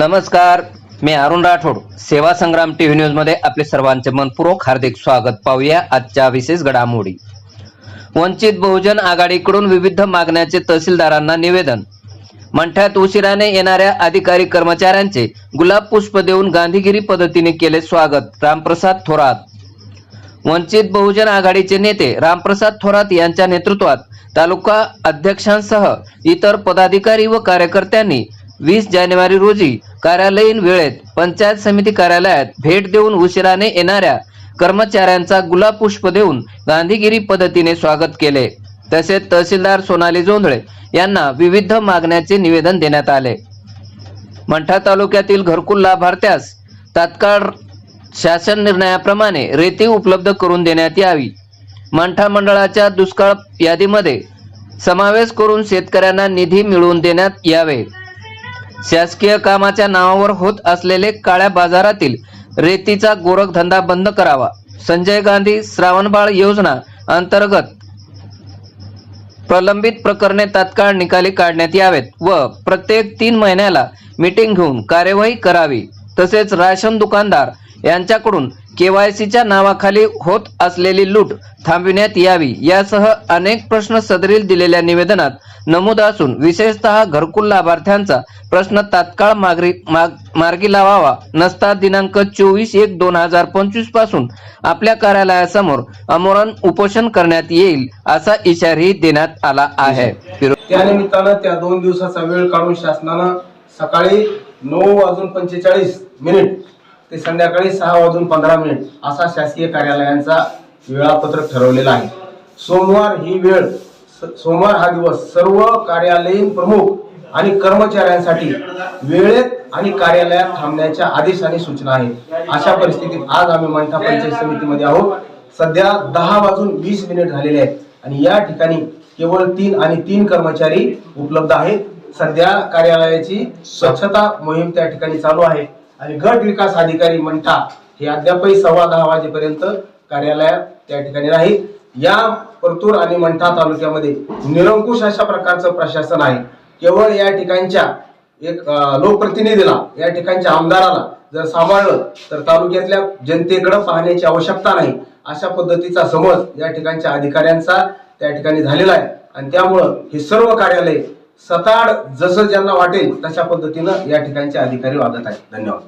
नमस्कार मी अरुण राठोड. सेवा संग्राम टीव्ही न्यूजमध्ये आपले सर्वांचे मनपूर्वक हार्दिक स्वागत पाहूया आजच्या विशेष घडामोडी. वंचित बहुजन आघाडीकडून विविध मागण्याचे तहसीलदारांना निवेदन. मंठ्यात उशिराने येणाऱ्या अधिकारी कर्मचाऱ्यांचे गुलाब पुष्प देऊन गांधीगिरी पद्धतीने केले स्वागत रामप्रसाद थोरात. वंचित बहुजन आघाडीचे नेते रामप्रसाद थोरात यांच्या नेतृत्वात तालुका अध्यक्षांसह इतर पदाधिकारी व कार्यकर्त्यांनी वीस जानेवारी रोजी कार्यालयीन वेळेत पंचायत समिती कार्यालयात भेट देऊन उशिराने येणाऱ्या कर्मचाऱ्यांचा गुलाब पुष्प देऊन गांधीगिरी पद्धतीने स्वागत केले. तसेच तहसीलदार सोनाली जोंधळे यांना विविध मागण्याचे निवेदन देण्यात आले. मंठा तालुक्यातील घरकुल लाभार्थ्यास तात्काळ शासन निर्णयाप्रमाणे रेती उपलब्ध करून देण्यात यावी. मंठा मंडळाच्या दुष्काळ यादीमध्ये समावेश करून शेतकऱ्यांना निधी मिळवून देण्यात यावे. शासकीय कामाच्या नावावर होत असलेले काळ्या बाजारातील रेतीचा गोरखधंदा बंद करावा. संजय गांधी श्रावणबाळ योजना अंतर्गत प्रलंबित प्रकरणे तात्काळ निकाली काढण्यात यावेत व प्रत्येक तीन महिन्याला मीटिंग घेऊन कार्यवाही करावी. तसेच राशन दुकानदार यांच्याकडून केवायसीच्या नावाखाली होत असलेली लूट थांबविण्यात यावी यासह अनेक प्रश्न सदरील दिलेल्या निवेदनात नमूद असून विशेषतः घरकुल लाभार्थ्यांचा प्रश्न तात्काळ मागरी माग मार्गी लावावा नसता दिनांक चोवीस एक दोन हजार पंचवीसपासून आपल्या कार्यालयासमोर अमोरण उपोषण करण्यात येईल असा इशाराही देण्यात आला आहे. त्यानिमित्तानं त्या दोन दिवसाचा वेळ काढून शासनानं सकाळी नऊ वाजून पंचेचाळीस मिनिट ते संध्याकाळी सहा वाजून पंधरा मिनिट असा शासकीय कार्यालयांचा वेळापत्रक ठरवलेला आहे. सोमवार ही वेळ सोमवार हा दिवस सर्व कार्यालयीन प्रमुख आणि कर्मचाऱ्यांसाठी वेळेत आणि कार्यालयात थांबण्याच्या आदेश आणि सूचना आहेत अशा परिस्थितीत आज आम्ही मंठा पंचायत समितीमध्ये आहोत. सध्या दहा वाजून वीस मिनिट झालेले आहेत आणि या ठिकाणी केवळ तीन आणि तीन कर्मचारी उपलब्ध आहेत. सध्या कार्यालयाची स्वच्छता मोहीम त्या ठिकाणी चालू आहे. आणि गट विकास अधिकारी मंठा हे अद्यापही सव्वा दहा वाजेपर्यंत कार्यालयात त्या ठिकाणी राहील. या परतूर आणि मंठा तालुक्यामध्ये निरंकुश अशा प्रकारचं प्रशासन आहे. केवळ या ठिकाणच्या एक लोकप्रतिनिधीला या ठिकाणच्या आमदाराला जर सांभाळलं तर तालुक्यातल्या जनतेकडे पाहण्याची आवश्यकता नाही. अशा पद्धतीचा समज या ठिकाणच्या अधिकाऱ्यांचा त्या ठिकाणी झालेला आहे. आणि त्यामुळं हे सर्व कार्यालय सताड जसं ज्यांना वाटेल तशा पद्धतीनं या ठिकाणचे अधिकारी वागत आहेत. धन्यवाद.